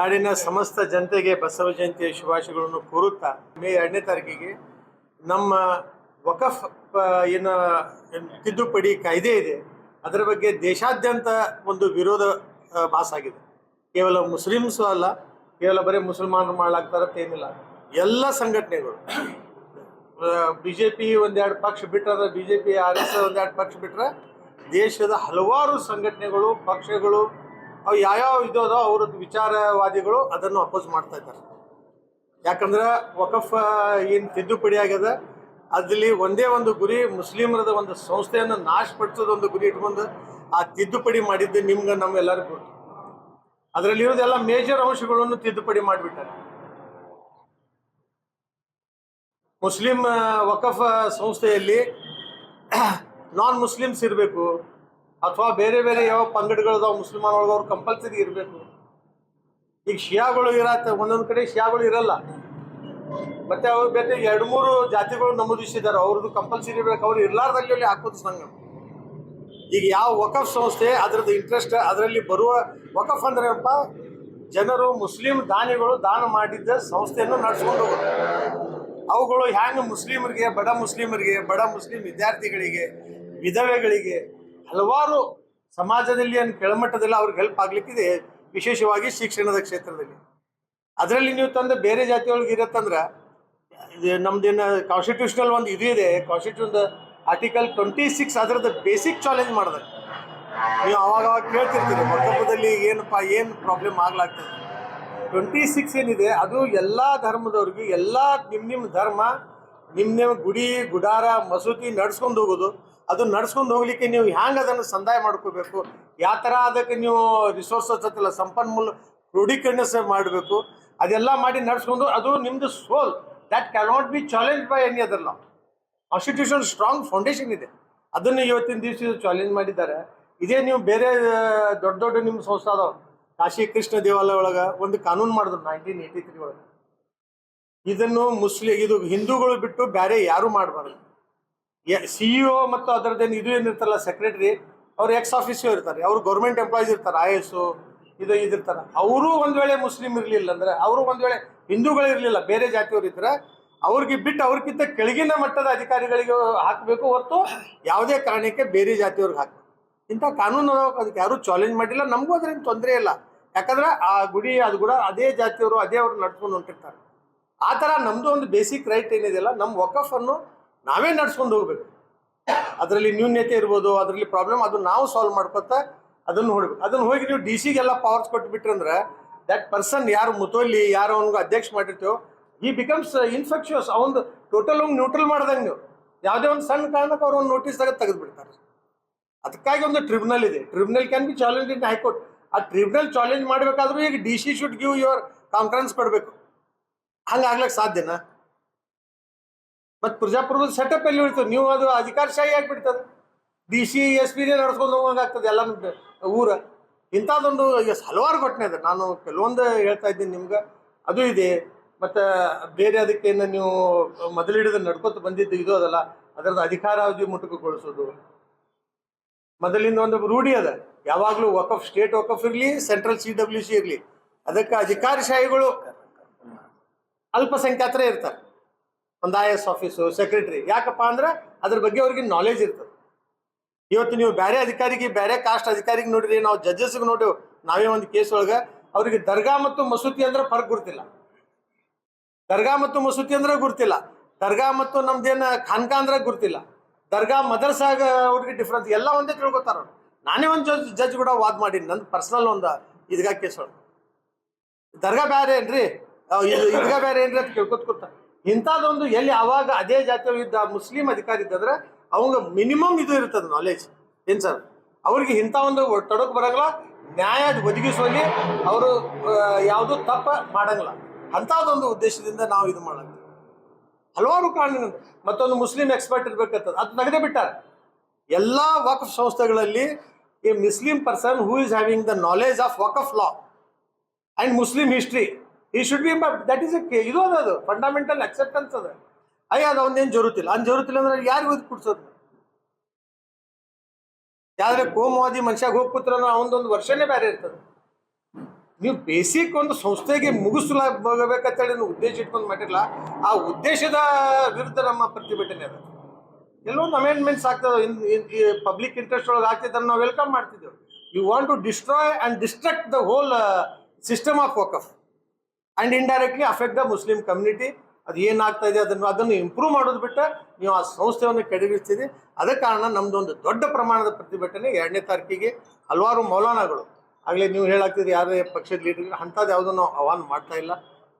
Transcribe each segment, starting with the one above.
ನಾಡಿನ ಸಮಸ್ತ ಜನತೆಗೆ ಬಸವ ಜಯಂತಿಯ ಶುಭಾಶಯಗಳನ್ನು ಕೋರುತ್ತಾ ಮೇ ಎರಡನೇ ತಾರೀಕಿಗೆ ನಮ್ಮ ವಕಫ್ ಏನ ತಿದ್ದುಪಡಿ ಕಾಯ್ದೆ ಇದೆ. ಅದರ ಬಗ್ಗೆ ದೇಶಾದ್ಯಂತ ಒಂದು ವಿರೋಧ ಭಾಸಾಗಿದೆ. ಕೇವಲ ಮುಸ್ಲಿಮ್ಸು ಅಲ್ಲ, ಕೇವಲ ಬರೀ ಮುಸಲ್ಮಾನರು ಮಾಡಲಾಗ್ತಾರೆ ಅಂತ ಏನಿಲ್ಲ. ಎಲ್ಲ ಸಂಘಟನೆಗಳು. ಬಿ ಜೆ ಪಿ ಒಂದೆರಡು ಪಕ್ಷ ಬಿಟ್ಟರೆ B J P R S ಒಂದೆರಡು ಪಕ್ಷ ಬಿಟ್ಟರೆ ದೇಶದ ಹಲವಾರು ಸಂಘಟನೆಗಳು, ಪಕ್ಷಗಳು ಅವು ಯಾವ್ಯಾವ ಇದೋ ಅವ್ರದ್ದು ವಿಚಾರವಾದಿಗಳು ಅದನ್ನು ಅಪೋಸ್ ಮಾಡ್ತಾ ಇದ್ದಾರೆ. ಯಾಕಂದ್ರೆ ವಕಫ್ ಏನು ತಿದ್ದುಪಡಿ ಆಗ್ಯದ, ಅದರಲ್ಲಿ ಒಂದೇ ಒಂದು ಗುರಿ ಮುಸ್ಲಿಮರದ ಒಂದು ಸಂಸ್ಥೆಯನ್ನು ನಾಶಪಡಿಸೋದು ಒಂದು ಗುರಿ ಇಟ್ಕೊಂಡು ಆ ತಿದ್ದುಪಡಿ ಮಾಡಿದ್ದು ನಿಮ್ಗೆ ನಮ್ಮೆಲ್ಲರಿಗೂ ಗೊತ್ತು. ಅದರಲ್ಲಿ ಇರೋದೆಲ್ಲ ಮೇಜರ್ ಅಂಶಗಳನ್ನು ತಿದ್ದುಪಡಿ ಮಾಡಿಬಿಟ್ಟಾರೆ. ಮುಸ್ಲಿಂ ವಕಫ್ ಸಂಸ್ಥೆಯಲ್ಲಿ ನಾನ್ ಮುಸ್ಲಿಮ್ಸ್ ಇರಬೇಕು ಅಥವಾ ಬೇರೆ ಬೇರೆ ಯಾವ ಪಂಗಡಗಳದಾವ ಮುಸ್ಲಿಮಾನ್ ಒಳಗೆ ಅವ್ರು ಕಂಪಲ್ಸರಿ ಇರಬೇಕು. ಈಗ ಶಿಯಾಗಳು ಇರತ್ತೆ, ಒಂದೊಂದು ಕಡೆ ಶಿಯಾಗಳು ಇರಲ್ಲ. ಮತ್ತೆ ಅವ್ರು ಬೇರೆ ಎರಡು ಮೂರು ಜಾತಿಗಳು ನಮೂದಿಸಿದ್ದಾರೆ ಅವ್ರದ್ದು ಕಂಪಲ್ಸರಿ ಇರಬೇಕು, ಅವ್ರು ಇರಲಾರ್ದಲ್ಲಿ ಅಲ್ಲಿ ಹಾಕೋದು ಸಂಘ. ಈಗ ಯಾವ ವಕಫ್ ಸಂಸ್ಥೆ ಅದರದ್ದು ಇಂಟ್ರೆಸ್ಟ್ ಅದರಲ್ಲಿ ಬರುವ ವಕಫ್ ಅಂದ್ರೆ ಏನಪ್ಪ? ಜನರು ಮುಸ್ಲಿಂ ದಾನಿಗಳು ದಾನ ಮಾಡಿದ್ದ ಸಂಸ್ಥೆಯನ್ನು ನಡೆಸ್ಕೊಂಡು ಹೋಗೋದು. ಅವುಗಳು ಹ್ಯಾಂಗ ಮುಸ್ಲಿಮರಿಗೆ, ಬಡ ಮುಸ್ಲಿಮರಿಗೆ, ಬಡ ಮುಸ್ಲಿಂ ವಿದ್ಯಾರ್ಥಿಗಳಿಗೆ, ವಿಧವೆಗಳಿಗೆ ಹಲವಾರು ಸಮಾಜದಲ್ಲಿ ಏನು ಕೆಳಮಟ್ಟದಲ್ಲಿ ಅವ್ರಿಗೆ ಹೆಲ್ಪ್ ಆಗ್ಲಿಕ್ಕಿದೆ, ವಿಶೇಷವಾಗಿ ಶಿಕ್ಷಣದ ಕ್ಷೇತ್ರದಲ್ಲಿ. ಅದರಲ್ಲಿ ನೀವು ತಂದ ಬೇರೆ ಜಾತಿಯೊಳಗೆ ಇರತ್ತಂದ್ರೆ ಇದು ನಮ್ದೇನು ಕಾನ್ಸ್ಟಿಟ್ಯೂಷನಲ್ ಒಂದು ಇದು ಇದೆ ಕಾನ್ಸ್ಟಿಟ್ಯೂಷನ್ ಆರ್ಟಿಕಲ್ ಟ್ವೆಂಟಿ ಸಿಕ್ಸ್ ಅದರದ್ದು ಬೇಸಿಕ್ ಚಾಲೆಂಜ್ ಮಾಡಿದೆ. ನೀವು ಅವಾಗ ಅವಾಗ ಕೇಳ್ತಿರ್ತೀರಿ ವಕಫದಲ್ಲಿ ಏನಪ್ಪ, ಏನು ಪ್ರಾಬ್ಲಮ್ ಆಗ್ಲಾಗ್ತದೆ. ಟ್ವೆಂಟಿ ಸಿಕ್ಸ್ ಏನಿದೆ, ಅದು ಎಲ್ಲ ಧರ್ಮದವ್ರಿಗೂ, ಎಲ್ಲ ನಿಮ್ಮ ನಿಮ್ಮ ಧರ್ಮ ನಿಮ್ಮ ನಿಮ್ಮ ಗುಡಿ, ಗುಡಾರ, ಮಸೂತಿ ನಡ್ಸ್ಕೊಂಡು ಹೋಗೋದು. ಅದು ನಡ್ಸ್ಕೊಂಡು ಹೋಗ್ಲಿಕ್ಕೆ ನೀವು ಹ್ಯಾಂಗೆ ಅದನ್ನು ಸಂದಾಯ ಮಾಡ್ಕೋಬೇಕು? ಯಾವ ಥರ ಅದಕ್ಕೆ ನೀವು ರಿಸೋರ್ಸಸ್ ಹತ್ತಲ್ಲ ಸಂಪನ್ಮೂಲ ಕ್ರೋಢೀಕರಣ ಮಾಡಬೇಕು? ಅದೆಲ್ಲ ಮಾಡಿ ನಡ್ಸ್ಕೊಂಡು ಅದು ನಿಮ್ದು sole that cannot be challenge by any other law constitution strong foundation ಇದೆ. ಅದನ್ನು ಇವತ್ತಿನ ದಿವಸ ಚಾಲೆಂಜ್ ಮಾಡಿದ್ದಾರೆ. ಇದೇ ನೀವು ಬೇರೆ ದೊಡ್ಡ ದೊಡ್ಡ ನಿಮ್ಮ ಸಂಸ್ಥೆ ಅದಾವ. ಕಾಶಿ ಕೃಷ್ಣ ದೇವಾಲಯ ಒಳಗೆ ಒಂದು ಕಾನೂನು ಮಾಡಿದ್ರು ನೈನ್ಟೀನ್ ಏಯ್ಟಿ ತ್ರೀ ಒಳಗೆ. ಇದನ್ನು ಮುಸ್ಲಿ, ಇದು ಹಿಂದೂಗಳು ಬಿಟ್ಟು ಬೇರೆ ಯಾರು ಮಾಡಬಾರ್ದು. ಸಿ ಇ ಒ ಮತ್ತು ಅದರದ್ದೇನು ಇದು ಏನಿರ್ತಾರಲ್ಲ ಸೆಕ್ರೆಟರಿ ಅವ್ರು ಎಕ್ಸ್ ಆಫೀಸು ಇರ್ತಾರೆ. ಅವ್ರು ಗೌರ್ಮೆಂಟ್ ಎಂಪ್ಲಾಯೀಸ್ ಇರ್ತಾರೆ ಐ ಎಸ್ ಇದು ಇದಿರ್ತಾರೆ ಅವರು ಒಂದು ವೇಳೆ ಮುಸ್ಲಿಂ ಇರಲಿಲ್ಲ ಅಂದ್ರೆ, ಅವರು ಒಂದು ವೇಳೆ ಹಿಂದೂಗಳು ಇರಲಿಲ್ಲ, ಬೇರೆ ಜಾತಿಯವರು ಇದ್ರೆ, ಅವ್ರಿಗೆ ಬಿಟ್ಟು ಅವ್ರಿಗಿಂತ ಕೆಳಗಿನ ಮಟ್ಟದ ಅಧಿಕಾರಿಗಳಿಗೆ ಹಾಕಬೇಕು ಹೊರತು ಯಾವುದೇ ಕಾರಣಕ್ಕೆ ಬೇರೆ ಜಾತಿಯವ್ರಿಗೆ ಹಾಕಬೇಕು. ಇಂಥ ಕಾನೂನು ಅದಕ್ಕೆ ಯಾರೂ ಚಾಲೆಂಜ್ ಮಾಡಿಲ್ಲ. ನಮಗೂ ಅದ್ರೇನು ತೊಂದರೆ ಇಲ್ಲ. ಯಾಕಂದ್ರೆ ಆ ಗುಡಿ, ಅದು ಕೂಡ ಅದೇ ಜಾತಿಯವರು, ಅದೇ ಅವ್ರು ನಡ್ಕೊಂಡು ಹೊಂಟಿರ್ತಾರೆ. ಆ ಥರ ನಮ್ಮದು ಒಂದು ಬೇಸಿಕ್ ರೈಟ್ ಏನಿದೆಯಲ್ಲ ನಮ್ಮ ವಕಫನ್ನು ನಾವೇ ನಡ್ಸ್ಕೊಂಡು ಹೋಗ್ಬೇಕು? ಅದರಲ್ಲಿ ನ್ಯೂನ್ಯತೆ ಇರ್ಬೋದು, ಅದರಲ್ಲಿ ಪ್ರಾಬ್ಲಮ್ ಅದು ನಾವು ಸಾಲ್ವ್ ಮಾಡ್ಕೊತ ಅದನ್ನು ಹೊಡ್ಬೇಕು. ಅದನ್ನು ಹೋಗಿ ನೀವು ಡಿ ಸಿಗೆಲ್ಲ ಪವರ್ಸ್ ಕೊಟ್ಬಿಟ್ರಿ ಅಂದ್ರೆ ದಟ್ ಪರ್ಸನ್ ಯಾರು ಮುತೋಲಿ, ಯಾರು ಅವನಿಗೆ ಅಧ್ಯಕ್ಷ ಮಾಡಿರ್ತೀವೋ ಈ ಬಿಕಮ್ಸ್ ಇನ್ಫೆಕ್ಷಿಯಸ್ ಅವನು ಟೋಟಲ್ ಅವ್ನು ನ್ಯೂಟ್ರಲ್ ಮಾಡ್ದಂಗೆ ನೀವು. ಯಾವುದೇ ಒಂದು ಸಣ್ಣ ಕಾರಣಕ್ಕೆ ಅವ್ರು ಒಂದು ನೋಟಿಸ್ ತೆಗೆದು ಬಿಡ್ತಾರೆ ಅದಕ್ಕಾಗಿ ಒಂದು ಟ್ರಿಬ್ಯುನಲ್ ಇದೆ. Tribunal can be challenge in high court ಆ ಟ್ರಿಬ್ಯುನಲ್ ಚಾಲೆಂಜ್ ಮಾಡಬೇಕಾದ್ರೂ ಈಗ D C should give your conference ಕೊಡಬೇಕು. ಹಂಗೆ ಆಗ್ಲಿಕ್ಕೆ ಸಾಧ್ಯನಾ? ಮತ್ತು ಪ್ರಜಾಪ್ರಭುತ್ವ ಸೆಟಪ್ ಎಲ್ಲಿ ಉಳಿತು ನೀವು ಅದು ಅಧಿಕಾರಶಾಹಿ ಆಗಿಬಿಡ್ತದೆ. ಡಿ ಸಿ ಎಸ್ ಪಿನೇ ನಡ್ಸ್ಕೊಂಡು ಹೋಗಂಗಾಗ್ತದೆ ಎಲ್ಲ ಊರ. ಇಂಥದ್ದೊಂದು ಹಲವಾರು ಘಟನೆ ಇದೆ. ನಾನು ಕೆಲವೊಂದು ಹೇಳ್ತಾ ಇದ್ದೀನಿ ನಿಮ್ಗೆ. ಅದು ಇದೆ. ಮತ್ತು ಬೇರೆ ಅದಕ್ಕೇನು ನೀವು ಮೊದಲಿಡಿದ ನಡ್ಕೊತ ಬಂದಿದ್ದು ಇದು ಅದಲ್ಲ. ಅದರದ್ದು ಅಧಿಕಾರಾವಧಿ ಮುಟುಕುಗೊಳಿಸೋದು. ಮೊದಲಿಂದ ಒಂದು ರೂಢಿ ಅದ. ಯಾವಾಗಲೂ ವಕಫ್ ಸ್ಟೇಟ್ ವಕಫ್ ಇರಲಿ ಸೆಂಟ್ರಲ್ ಸಿ ಡಬ್ಲ್ಯೂ ಸಿ ಇರಲಿ. ಅದಕ್ಕೆ ಅಧಿಕಾರಶಾಹಿಗಳು ಅಲ್ಪಸಂಖ್ಯಾತರೇ ಇರ್ತಾರೆ. ಒಂದು ಐ ಎಸ್ ಆಫೀಸು ಸೆಕ್ರೆಟರಿ ಯಾಕಪ್ಪ ಅಂದ್ರೆ ಅದ್ರ ಬಗ್ಗೆ ಅವ್ರಿಗೆ ನಾಲೆಜ್ ಇರ್ತದೆ. ಇವತ್ತು ನೀವು ಬೇರೆ ಅಧಿಕಾರಿಗೆ ಬೇರೆ ಕಾಸ್ಟ್ ಅಧಿಕಾರಿಗೆ ನೋಡ್ರಿ, ನಾವು ಜಡ್ಜಸ್ಗೆ ನೋಡಿ ನಾವೇ ಒಂದು ಕೇಸ್ ಒಳಗೆ, ಅವರಿಗೆ ದರ್ಗಾ ಮತ್ತು ಮಸೂತಿ ಅಂದ್ರೆ ಫರ್ಕ್ ಗುರ್ತಿಲ್ಲ. ದರ್ಗಾ ಮತ್ತು ಮಸೂತಿ ಅಂದ್ರೆ ಗುರ್ತಿಲ್ಲ. ದರ್ಗಾ ಮತ್ತು ನಮ್ದೇನು ಖಾನ್ಕಾ ಅಂದ್ರೆ ಗುರ್ತಿಲ್ಲ. ದರ್ಗಾ ಮದರ್ಸಾಗ ಅವ್ರಿಗೆ ಡಿಫ್ರೆನ್ಸ್ ಎಲ್ಲ ಒಂದೇ ತಿಳ್ಕೊತಾರ. ನಾನೇ ಒಂದು ಜಡ್ಜ್ ಜಡ್ಜ್ ಕೂಡ ವಾದ ಮಾಡೀನಿ, ನಂದು ಪರ್ಸನಲ್ ಒಂದು ಇದ್ಗಾ ಕೇಸ್ ಒಳಗೆ. ದರ್ಗಾ ಬೇರೆ ಏನ್ರಿ? ಇದ್ಗಾ ಬೇರೆ ಏನ್ರಿ ಅಂತ ಕೇಳ್ಕೊತ ಕೂತ ಇಂಥದ್ದೊಂದು ಎಲ್ಲಿ ಅವಾಗ ಅದೇ ಜಾತಿಯ ಇದ್ದ ಮುಸ್ಲಿಂ ಅಧಿಕಾರಿ ಇದ್ದಂದ್ರೆ ಅವಂಗ ಮಿನಿಮಮ್ ಇದು ಇರ್ತದೆ ನಾಲೆಜ್ ಏನ್ ಸರ್? ಅವ್ರಿಗೆ ಇಂಥ ಒಂದು ತೊಡಕು ಬರಂಗಿಲ್ಲ. ನ್ಯಾಯ ಒದಗಿಸುವಲ್ಲಿ ಅವರು ಯಾವುದು ತಪ್ಪ ಮಾಡಂಗಿಲ್ಲ. ಅಂಥದ್ದೊಂದು ಉದ್ದೇಶದಿಂದ ನಾವು ಇದು ಮಾಡಂಗಿಲ್ಲ. ಹಲವಾರು ಕಾರಣಗಳು. ಮತ್ತೊಂದು ಮುಸ್ಲಿಂ ಎಕ್ಸ್ಪರ್ಟ್ ಇರ್ಬೇಕಂತದ ಅದು ತೆಗೆದೇ ಬಿಟ್ಟಾರೆ. ಎಲ್ಲ ವಕಫ್ ಸಂಸ್ಥೆಗಳಲ್ಲಿ a Muslim person who is having the knowledge of Waqf law and Muslim history he should be that is ಇದು ಅದ ಫಂಡಮೆಂಟಲ್ ಅಕ್ಸೆಪ್ಟೆನ್ಸ್ ಅದ. ಅಯ್ಯ, ಅದು ಅವನೇನು ಜರುತ್ತಿಲ್ಲ. ಅವ್ನು ಜರುತ್ತಿಲ್ಲ ಅಂದ್ರೆ ಯಾರಿಗೂ ಇದು ಕುಡ್ಸೋದು? ಯಾವ್ದ್ರೆ ಕೋಮವಾದಿ ಮನುಷ್ಯಾಗ ಹೋಗಿ ಕೂತ್ರ ಅವನದೊಂದು ವರ್ಷನೇ ಬೇರೆ ಇರ್ತದೆ. ನೀವು ಬೇಸಿಕ್ ಒಂದು ಸಂಸ್ಥೆಗೆ ಮುಗಿಸ್ಲಾಗಬೇಕಂತೇಳಿ ನೀವು ಉದ್ದೇಶ ಇಟ್ಕೊಂಡು ಮಾಡಿರಲ್ಲ ಆ ಉದ್ದೇಶದ ವಿರುದ್ಧ ನಮ್ಮ ಪ್ರತಿಭಟನೆ ಅದ. ಕೆಲವೊಂದು ಅಮೆಂಡ್ಮೆಂಟ್ಸ್ ಆಗ್ತದೆ. ಪಬ್ಲಿಕ್ ಇಂಟ್ರೆಸ್ಟ್ ಒಳಗೆ ಆಗ್ತಿದ್ದನ್ನು ನಾವು ವೆಲ್ಕಮ್ ಮಾಡ್ತಿದ್ದೆವು. You want to destroy and destruct the whole system of Waqf and indirectly affect the Muslim community ಅದು ಏನಾಗ್ತಾ ಇದೆ ಅದನ್ನು ಅದನ್ನು ಇಂಪ್ರೂವ್ ಮಾಡೋದು ಬಿಟ್ಟು ನೀವು ಆ ಸಂಸ್ಥೆಯನ್ನು ಕೆಡಗಿಸ್ತೀರಿ ಅದ ಕಾರಣ ನಮ್ದೊಂದು ದೊಡ್ಡ ಪ್ರಮಾಣದ ಪ್ರತಿಭಟನೆ ಎರಡನೇ ತಾರೀಕಿಗೆ ಹಲವಾರು ಮೌಲಾನಾಗಳು. ಆಗಲೇ ನೀವು ಹೇಳಾಗ್ತಿದ್ರಿ ಯಾರೇ ಪಕ್ಷದ ಲೀಡರ್ ಅಂಥದ್ದು ಯಾವುದೂ ನಾವು ಆಹ್ವಾನ ಮಾಡ್ತಾ ಇಲ್ಲ.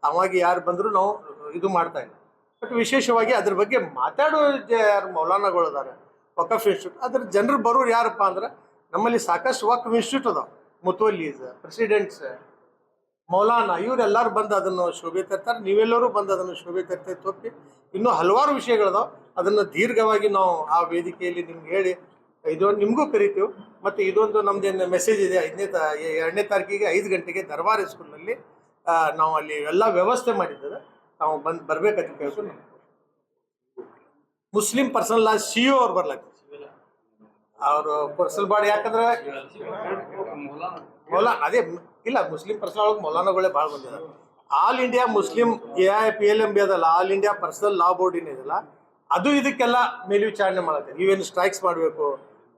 ತಾವಾಗಿ ಯಾರು ಬಂದರೂ ನಾವು ಇದು ಮಾಡ್ತಾ ಇಲ್ಲ. ಬಟ್ ವಿಶೇಷವಾಗಿ ಅದ್ರ ಬಗ್ಗೆ ಮಾತಾಡೋ ಯಾರು ಮೌಲಾನಾಗಳು ಅದಾರೆ ವಕಫ್ ಇನ್ಸ್ಟಿಟ್ಯೂಟ್, ಅದ್ರ ಜನರು ಬರೋರು ಯಾರಪ್ಪ ಅಂದ್ರೆ ನಮ್ಮಲ್ಲಿ ಸಾಕಷ್ಟು ವಕಫ್ ಇನ್ಸ್ಟಿಟ್ಯೂಟ್ ಅದಾವೆ. ಮುತುವಲ್ಲೀಸ್, ಪ್ರೆಸಿಡೆಂಟ್ಸ್ ಮೌಲಾನ ಇವರೆಲ್ಲರೂ ಬಂದು ಅದನ್ನು ಶೋಭೆ ತರ್ತಾರೆ ನೀವೆಲ್ಲರೂ ಬಂದು ಅದನ್ನು ಶೋಭೆ ತರ್ತೇವೆ ತೊಪ್ಪಿ ಇನ್ನೂ ಹಲವಾರು ವಿಷಯಗಳದಾವ. ಅದನ್ನು ದೀರ್ಘವಾಗಿ ನಾವು ಆ ವೇದಿಕೆಯಲ್ಲಿ ನಿಮ್ಗೆ ಹೇಳಿ ಇದು ನಿಮಗೂ ಕರಿತೀವಿ. ಮತ್ತು ಇದೊಂದು ನಮ್ದೇನು ಮೆಸೇಜ್ ಇದೆ ಐದನೇ ತಾ ಎರಡನೇ ತಾರೀಕಿಗೆ ಐದು ಗಂಟೆಗೆ ದರ್ಬಾರ್ ಸ್ಕೂಲ್ನಲ್ಲಿ ನಾವು ಅಲ್ಲಿ ಎಲ್ಲ ವ್ಯವಸ್ಥೆ ಮಾಡಿದ್ದೇವೆ. ನಾವು ಬಂದು ಬರಬೇಕಂತ ಕೇಳ್ಕೊಂಡು ಮುಸ್ಲಿಂ ಪರ್ಸನಲ್ ಲಾ ಸಿ ಯು ಅವ್ರು ಬರ್ಲಾಗ್ತದೆ ಅವರು ಪರ್ಸನಲ್ ಬಾಡಿ ಯಾಕಂದ್ರೆ ಮೌಲಾ ಅದೇ ಇಲ್ಲ, ಮುಸ್ಲಿಂ ಪರ್ಸನಲ್ ಒಳಗೆ ಮೌಲಾನಗಳೇ ಭಾಳ ಬಂದಿದ್ದಾರೆ all India Muslim A I P L M B ಅದಲ್ಲ all India personal law board ಏನಿದೆಲ್ಲ ಅದು ಇದಕ್ಕೆಲ್ಲ ಮೇಲ್ವಿಚಾರಣೆ ಮಾಡುತ್ತೆ. ನೀವೇನು ಸ್ಟ್ರೈಕ್ಸ್ ಮಾಡಬೇಕು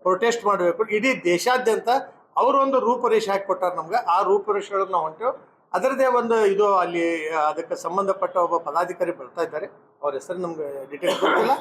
ಪ್ರೊಟೆಸ್ಟ್ ಮಾಡಬೇಕು, ಇಡೀ ದೇಶಾದ್ಯಂತ ಅವರೊಂದು ರೂಪರೇಷೆ ಹಾಕಿಕೊಟ್ಟಾರೆ ನಮ್ಗೆ. ಆ ರೂಪರೇಷೆ ಒಳಗೆ ನಾವು ಹೊಂಟೇವು. ಅದರದೇ ಒಂದು ಇದು ಅಲ್ಲಿ, ಅದಕ್ಕೆ ಸಂಬಂಧಪಟ್ಟ ಒಬ್ಬ ಪದಾಧಿಕಾರಿ ಬರ್ತಾ ಇದ್ದಾರೆ. ಅವ್ರ ಹೆಸರು ನಮ್ಗೆ ಡಿಟೇಲ್ಸ್ ಗೊತ್ತಿಲ್ಲ.